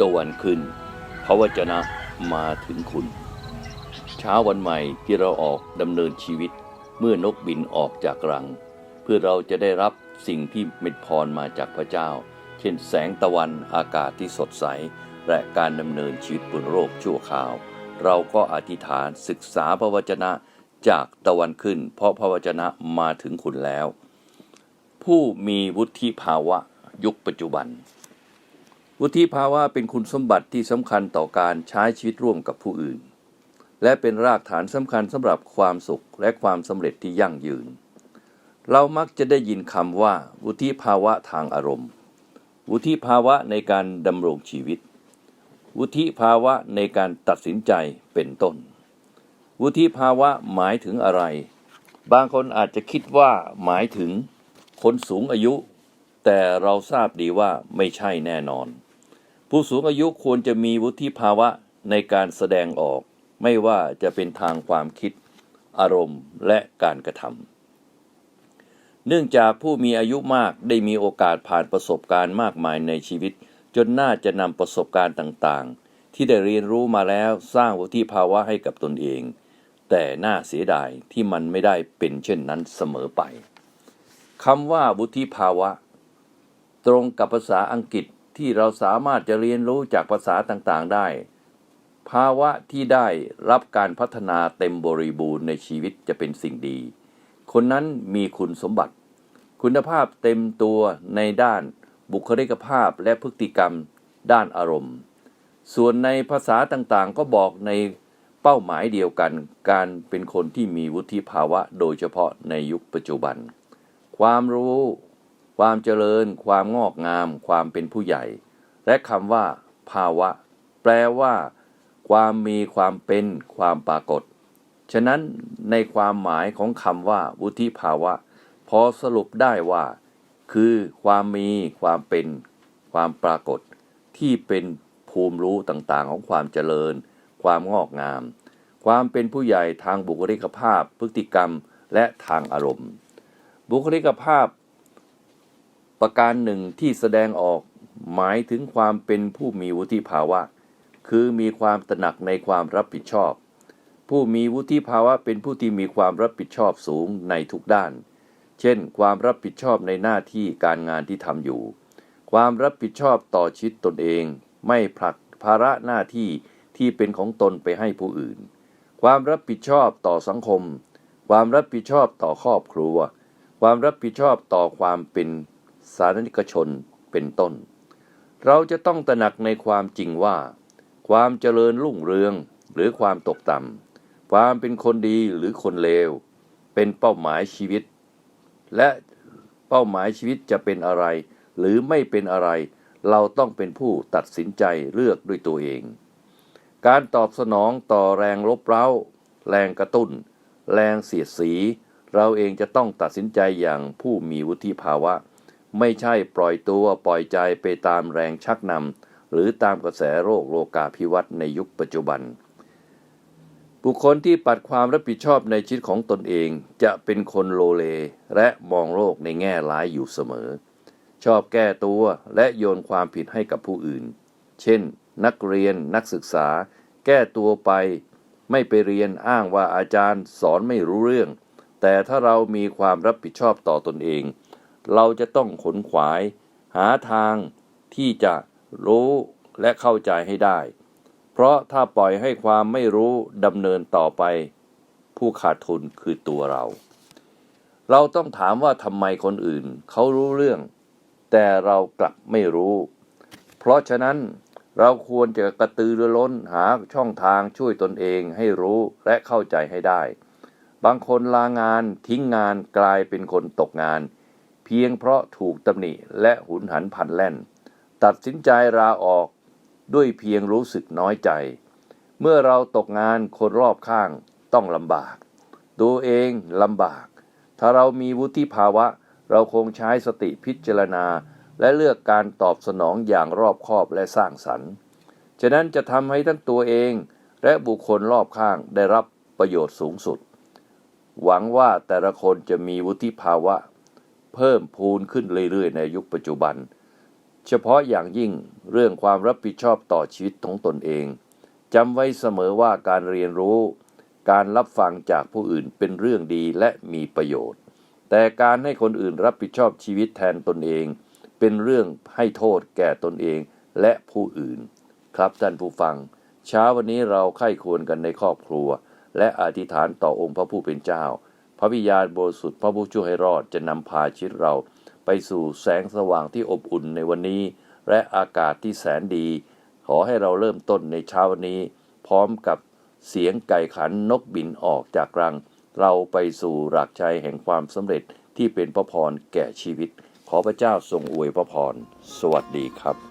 ตะวันขึ้นพระวจนะมาถึงคุณ เช้าวันใหม่ที่เราออกดำเนินชีวิตเมื่อนกบินออกจากรัง เพื่อเราจะได้รับสิ่งที่เม็ดพรมาจากพระเจ้า เช่นแสงตะวันอากาศที่สดใส และการดำเนินชีวิตบนโลกชั่วคราว เราก็อธิษฐานศึกษาพระวจนะจากตะวันขึ้น เพราะพระวจนะมาถึงคุณแล้ว ผู้มีวุฒิภาวะยุคปัจจุบัน วุฒิภาวะเป็นคุณสมบัติที่สำคัญต่อการใช้ชีวิตร่วมกับผู้อื่น และเป็นรากฐานสำคัญสำหรับความสุขและความสำเร็จที่ยั่งยืน เรามักจะได้ยินคำว่า วุฒิภาวะทางอารมณ์ วุฒิภาวะในการดำรงชีวิต วุฒิภาวะในการตัดสินใจเป็นต้น วุฒิภาวะหมายถึงอะไร บางคนอาจจะคิดว่าหมายถึงคนสูงอายุ แต่เราทราบดีว่าไม่ใช่แน่นอน ผู้สูงอายุควรจะมีวุฒิภาวะในการแสดงออก ไม่ว่าจะเป็นทางความคิด อารมณ์และการกระทำเนื่องจากผู้มีอายุมากได้มีโอกาสผ่านประสบการณ์มากมายในชีวิต จนน่าจะนำประสบการณ์ต่างๆ ที่ได้เรียนรู้มาแล้วสร้างวุฒิภาวะให้กับตนเอง แต่น่าเสียดายที่มันไม่ได้เป็นเช่นนั้นเสมอไปคำว่าวุฒิภาวะ ตรงกับภาษาอังกฤษ ที่เราสามารถจะเรียนรู้จากภาษาต่างๆได้ ภาวะที่ได้รับการพัฒนาเต็มบริบูรณ์ในชีวิตจะเป็นสิ่งดี คนนั้นมีคุณสมบัติ คุณภาพเต็มตัวในด้านบุคลิกภาพและพฤติกรรมด้านอารมณ์ ส่วนในภาษาต่างๆก็บอกในเป้าหมายเดียวกัน การเป็นคนที่มีวุฒิภาวะโดยเฉพาะในยุคปัจจุบัน ความรู้ ความเจริญ ความงอกงาม ความเป็นผู้ใหญ่ และคำว่า ภาวะ แปลว่า ความมีความเป็น ความปรากฏ ฉะนั้นในความหมายของคำว่าวุฒิภาวะ พอสรุปได้ว่า คือความมีความเป็น ความปรากฏ ที่เป็นภูมิรู้ต่างๆ ของความเจริญ ความงอกงาม ความเป็นผู้ใหญ่ทางบุคลิกภาพ พฤติกรรมและทางอารมณ์ บุคลิกภาพ ประการหนึ่งที่แสดงออกหมายถึงความเป็นผู้มีวุฒิภาวะ คือมีความตระหนักในความรับผิดชอบ ผู้มีวุฒิภาวะเป็นผู้ที่มีความรับผิดชอบสูงในทุกด้าน เช่น ความรับผิดชอบในหน้าที่การงานที่ทำอยู่ ความรับผิดชอบต่อชีวิตตนเอง ไม่ผลักภาระหน้าที่ที่เป็นของตนไปให้ผู้อื่น ความรับผิดชอบต่อสังคม ความรับผิดชอบต่อครอบครัว ความรับผิดชอบต่อความเป็น สาธารณชนเป็นต้น เราจะต้องตระหนักในความจริงว่า ความเจริญรุ่งเรืองหรือความตกต่ำความเป็นคนดีหรือคนเลว เป็นเป้าหมายชีวิต และเป้าหมายชีวิตจะเป็นอะไร หรือไม่เป็นอะไร เราต้องเป็นผู้ตัดสินใจเลือกด้วยตัวเอง การตอบสนองต่อแรงลบเร้า แรงกระตุ้น แรงเสียดสี เราเองจะต้องตัดสินใจอย่างผู้มีวุฒิภาวะ ไม่ใช่ปล่อยตัวปล่อยใจไปตามแรงชักนำหรือตามกระแสโรคโลกาภิวัตน์ในยุคปัจจุบัน บุคคลที่ปัดความรับผิดชอบในชีวิตของตนเองจะเป็นคนโลเลและมองโลกในแง่ร้ายอยู่เสมอ ชอบแก้ตัวและโยนความผิดให้กับผู้อื่น เช่น นักเรียนนักศึกษา แก้ตัวไปไม่ไปเรียนอ้างว่าอาจารย์สอนไม่รู้เรื่อง แต่ถ้าเรามีความรับผิดชอบต่อตนเอง เราจะต้องขนขวาย หาทางที่จะรู้และเข้าใจให้ได้ เพราะถ้าปล่อยให้ความไม่รู้ดำเนินต่อไป ผู้ขาดทุนคือตัวเรา เราต้องถามว่าทำไมคนอื่นเขารู้เรื่อง แต่เรากลับไม่รู้ เพราะฉะนั้นเราควรจะกระตือรือร้นหาช่องทางช่วยตนเองให้รู้และเข้าใจให้ได้ บางคนลางานทิ้งงานกลายเป็นคนตกงาน พียงเพราะถูกตำหนิและหุนหันพันแล่น ตัดสินใจลาออกด้วยเพียงรู้สึกน้อยใจ เมื่อเราตกงานคนรอบข้างต้องลำบาก ตัวเองลำบาก ถ้าเรามีวุฒิภาวะ เราคงใช้สติพิจารณา และเลือกการตอบสนองอย่างรอบคอบและสร้างสรรค์ฉะนั้นจะทำให้ทั้งตัวเองและบุคคลรอบข้างได้รับประโยชน์สูงสุด หวังว่าแต่ละคนจะมีวุฒิภาวะ เพิ่มพูนขึ้นเรื่อยๆ ในยุคปัจจุบัน เฉพาะอย่างยิ่งเรื่องความรับผิดชอบต่อชีวิตของตนเองจำไว้เสมอว่าการเรียนรู้ การรับฟังจากผู้อื่นเป็นเรื่องดีและมีประโยชน์ แต่การให้คนอื่นรับผิดชอบชีวิตแทนตนเอง เป็นเรื่องให้โทษแก่ตนเองและผู้อื่น ครับท่านผู้ฟัง เช้าวันนี้เราไข้ควรกันในครอบครัว และอธิษฐานต่อองค์พระผู้เป็นเจ้า พระวิญญาณบริสุทธิ์พระผู้ช่วยให้รอดจะนำพาชีวิตเราไปสู่แสงสว่างที่อบอุ่นในวันนี้ และอากาศที่แสนดี ขอให้เราเริ่มต้นในเช้าวันนี้ พร้อมกับเสียงไก่ขันนกบินออกจากรัง เราไปสู่หลักชัยแห่งความสำเร็จที่เป็นพระพรแก่ชีวิต ขอพระเจ้าทรงอวยพระพร สวัสดีครับ